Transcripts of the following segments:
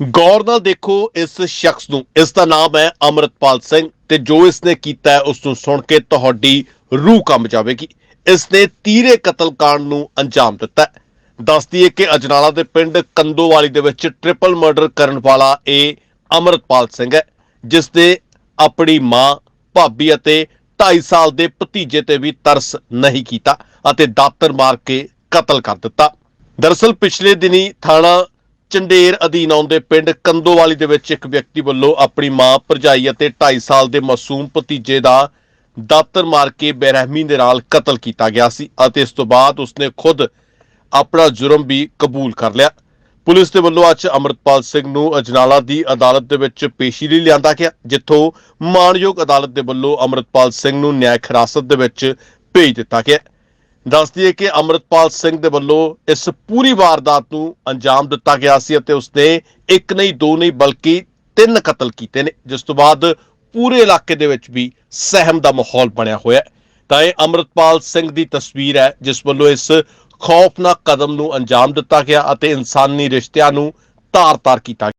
ਗੌਰ ਨਾਲ ਦੇਖੋ ਇਸ ਸ਼ਖਸ ਨੂੰ। ਇਸ ਦਾ ਨਾਮ ਹੈ ਅਮਰਤਪਾਲ ਸਿੰਘ ਤੇ ਜੋ ਇਸ ਨੇ ਕੀਤਾ ਹੈ, ਉਸ ਨੂੰ ਸੁਣ ਕੇ ਤੁਹਾਡੀ ਰੂਹ ਕੰਬ ਜਾਵੇਗੀ। ਇਸ ਨੇ ਤੀਰੇ ਕਤਲकांड ਨੂੰ ਅੰਜਾਮ ਦਿੱਤਾ ਦੱਸਦੀ ਹੈ ਕਿ ਅਜਨਾਲਾ ਦੇ ਪਿੰਡ ਕੰਦੋਵਾਲੀ ਦੇ ਵਿੱਚ ਟ੍ਰਿਪਲ ਮਰਡਰ ਕਰਨ ਵਾਲਾ ਇਹ ਅਮਰਤਪਾਲ ਸਿੰਘ ਹੈ, ਜਿਸ ਨੇ ਆਪਣੀ ਮਾਂ, ਭਾਬੀ ਅਤੇ 2.5 ਸਾਲ ਦੇ ਭਤੀਜੇ ਤੇ ਵੀ ਤਰਸ ਨਹੀਂ ਕੀਤਾ ਅਤੇ ਦਾਤਰ ਮਾਰ ਕੇ ਕਤਲ ਕਰ ਦਿੱਤਾ। ਦਰਅਸਲ ਪਿਛਲੇ ਦਿਨੀ ਥਾਣਾ ਚੰਡੇਰ ਅਧੀਨ ਆਉਂਦੇ ਪਿੰਡ ਕੰਦੋਵਾਲੀ ਦੇ ਵਿੱਚ ਇੱਕ ਵਿਅਕਤੀ ਵੱਲੋਂ ਆਪਣੀ ਮਾਂ ਭਰਜਾਈ ਅਤੇ 2.5 ਸਾਲ ਦੇ ਮਾਸੂਮ ਭਤੀਜੇ ਦਾ ਦਾਤਰ ਮਾਰ ਕੇ ਬੇਰਹਿਮੀ ਦੇ ਨਾਲ ਕਤਲ ਕੀਤਾ ਗਿਆ ਸੀ ਅਤੇ ਇਸ ਤੋਂ ਬਾਅਦ ਉਸਨੇ ਖੁਦ ਆਪਣਾ ਜੁਰਮ ਵੀ ਕਬੂਲ ਕਰ ਲਿਆ। ਪੁਲਿਸ ਦੇ ਵੱਲੋਂ ਅੱਜ ਅਮਰਤਪਾਲ ਸਿੰਘ ਨੂੰ ਅਜਨਾਲਾ ਦੀ ਅਦਾਲਤ ਦੇ ਵਿੱਚ ਪੇਸ਼ੀ ਲਈ ਲਿਆਂਦਾ ਗਿਆ, ਜਿੱਥੋਂ ਮਾਣਯੋਗ ਅਦਾਲਤ ਦੇ ਵੱਲੋਂ ਅਮਰਤਪਾਲ ਸਿੰਘ ਨੂੰ ਨਿਆਇਕ ਹਿਰਾਸਤ ਦੇ ਵਿੱਚ ਭੇਜ ਦਿੱਤਾ ਗਿਆ। ਦੱਸਦੀ ਹੈ ਕਿ ਅਮਰਤਪਾਲ ਸਿੰਘ ਦੇ ਵੱਲੋਂ ਇਸ ਪੂਰੀ ਵਾਰਦਾਤ ਨੂੰ ਅੰਜਾਮ ਦਿੱਤਾ ਗਿਆ ਸੀ ਅਤੇ ਉਸਨੇ ਇੱਕ ਨਹੀਂ, ਦੋ ਨਹੀਂ, ਬਲਕਿ ਤਿੰਨ ਕਤਲ ਕੀਤੇ ਨੇ, ਜਿਸ ਤੋਂ ਬਾਅਦ ਪੂਰੇ ਇਲਾਕੇ ਦੇ ਵਿੱਚ ਵੀ ਸਹਿਮ ਦਾ ਮਾਹੌਲ ਬਣਿਆ ਹੋਇਆ ਹੈ। ਤਾਂ ਇਹ ਅਮਰਤਪਾਲ ਸਿੰਘ ਦੀ ਤਸਵੀਰ ਹੈ, ਜਿਸ ਵੱਲੋਂ ਇਸ ਖੌਫਨਾਕ ਕਦਮ ਨੂੰ ਅੰਜਾਮ ਦਿੱਤਾ ਗਿਆ ਅਤੇ ਇਨਸਾਨੀ ਰਿਸ਼ਤਿਆਂ ਨੂੰ ਤਾਰ-ਤਾਰ ਕੀਤਾ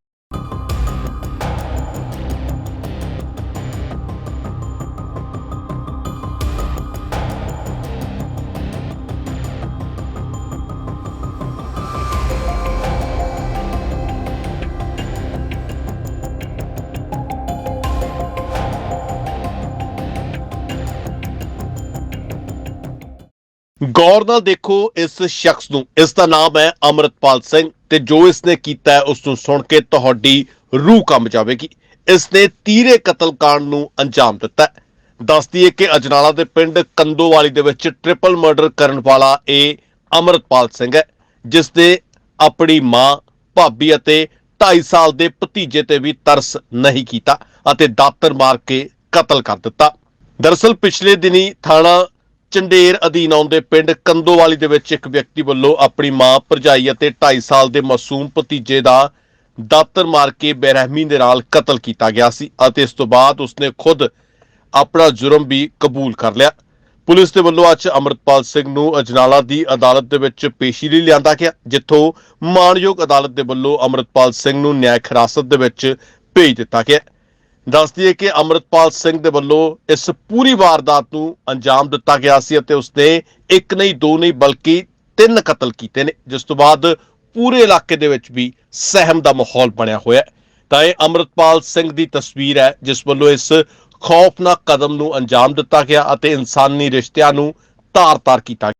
ਗੌਰ ਨਾਲ ਦੇਖੋ ਇਸ ਸ਼ਖਸ ਨੂੰ। ਇਸ ਦਾ ਨਾਮ ਹੈ ਅਮਰਤਪਾਲ ਸਿੰਘ ਤੇ ਜੋ ਇਸ ਨੇ ਕੀਤਾ ਹੈ, ਉਸ ਨੂੰ ਸੁਣ ਕੇ ਤੁਹਾਡੀ ਰੂਹ ਕੰਬ ਜਾਵੇਗੀ। ਇਸ ਨੇ ਤੀਰੇ ਕਤਲकांड ਨੂੰ ਅੰਜਾਮ ਦਿੱਤਾ ਦੱਸਦੀ ਹੈ ਕਿ ਅਜਨਾਲਾ ਦੇ ਪਿੰਡ ਕੰਦੋਵਾਲੀ ਦੇ ਵਿੱਚ ਟ੍ਰਿਪਲ ਮਰਡਰ ਕਰਨ ਵਾਲਾ ਇਹ ਅਮਰਤਪਾਲ ਸਿੰਘ ਹੈ, ਜਿਸ ਨੇ ਆਪਣੀ ਮਾਂ, ਭਾਬੀ ਅਤੇ 2.5 ਸਾਲ ਦੇ ਭਤੀਜੇ ਤੇ ਵੀ ਤਰਸ ਨਹੀਂ ਕੀਤਾ ਅਤੇ ਦਾਤਰ ਮਾਰ ਕੇ ਕਤਲ ਕਰ ਦਿੱਤਾ। ਦਰਅਸਲ ਪਿਛਲੇ ਦਿਨੀ ਥਾਣਾ ਚੰਡੇਰ ਅਧੀਨ ਆਉਂਦੇ ਪਿੰਡ ਕੰਦੋਵਾਲੀ ਦੇ ਵਿੱਚ ਇੱਕ ਵਿਅਕਤੀ ਵੱਲੋਂ ਆਪਣੀ ਮਾਂ ਭਰਜਾਈ ਅਤੇ 2.5 ਸਾਲ ਦੇ ਮਾਸੂਮ ਭਤੀਜੇ ਦਾ ਦਾਤਰ ਮਾਰ ਕੇ ਬੇਰਹਿਮੀ ਦੇ ਨਾਲ ਕਤਲ ਕੀਤਾ ਗਿਆ ਸੀ ਅਤੇ ਇਸ ਤੋਂ ਬਾਅਦ ਉਸਨੇ ਖੁਦ ਆਪਣਾ ਜੁਰਮ ਵੀ ਕਬੂਲ ਕਰ ਲਿਆ। ਪੁਲਿਸ ਦੇ ਵੱਲੋਂ ਅੱਜ ਅਮਰਤਪਾਲ ਸਿੰਘ ਨੂੰ ਅਜਨਾਲਾ ਦੀ ਅਦਾਲਤ ਦੇ ਵਿੱਚ ਪੇਸ਼ੀ ਲਈ ਲਿਆਂਦਾ ਗਿਆ, ਜਿੱਥੋਂ ਮਾਣਯੋਗ ਅਦਾਲਤ ਦੇ ਵੱਲੋਂ ਅਮਰਤਪਾਲ ਸਿੰਘ ਨੂੰ ਨਿਆਇਕ ਹਿਰਾਸਤ ਦੇ ਵਿੱਚ ਭੇਜ ਦਿੱਤਾ ਗਿਆ। ਦੱਸਦੀ ਹੈ ਕਿ ਅਮਰਤਪਾਲ ਸਿੰਘ ਦੇ ਵੱਲੋਂ ਇਸ ਪੂਰੀ ਵਾਰਦਾਤ ਨੂੰ ਅੰਜਾਮ ਦਿੱਤਾ ਗਿਆ ਸੀ ਅਤੇ ਉਸਨੇ ਇੱਕ ਨਹੀਂ, ਦੋ ਨਹੀਂ, ਬਲਕਿ ਤਿੰਨ ਕਤਲ ਕੀਤੇ ਨੇ, ਜਿਸ ਤੋਂ ਬਾਅਦ ਪੂਰੇ ਇਲਾਕੇ ਦੇ ਵਿੱਚ ਵੀ ਸਹਿਮ ਦਾ ਮਾਹੌਲ ਬਣਿਆ ਹੋਇਆ ਹੈ। ਤਾਂ ਇਹ ਅਮਰਤਪਾਲ ਸਿੰਘ ਦੀ ਤਸਵੀਰ ਹੈ, ਜਿਸ ਵੱਲੋਂ ਇਸ ਖੌਫਨਾਕ ਕਦਮ ਨੂੰ ਅੰਜਾਮ ਦਿੱਤਾ ਗਿਆ ਅਤੇ ਇਨਸਾਨੀ ਰਿਸ਼ਤਿਆਂ ਨੂੰ ਤਾਰ-ਤਾਰ ਕੀਤਾ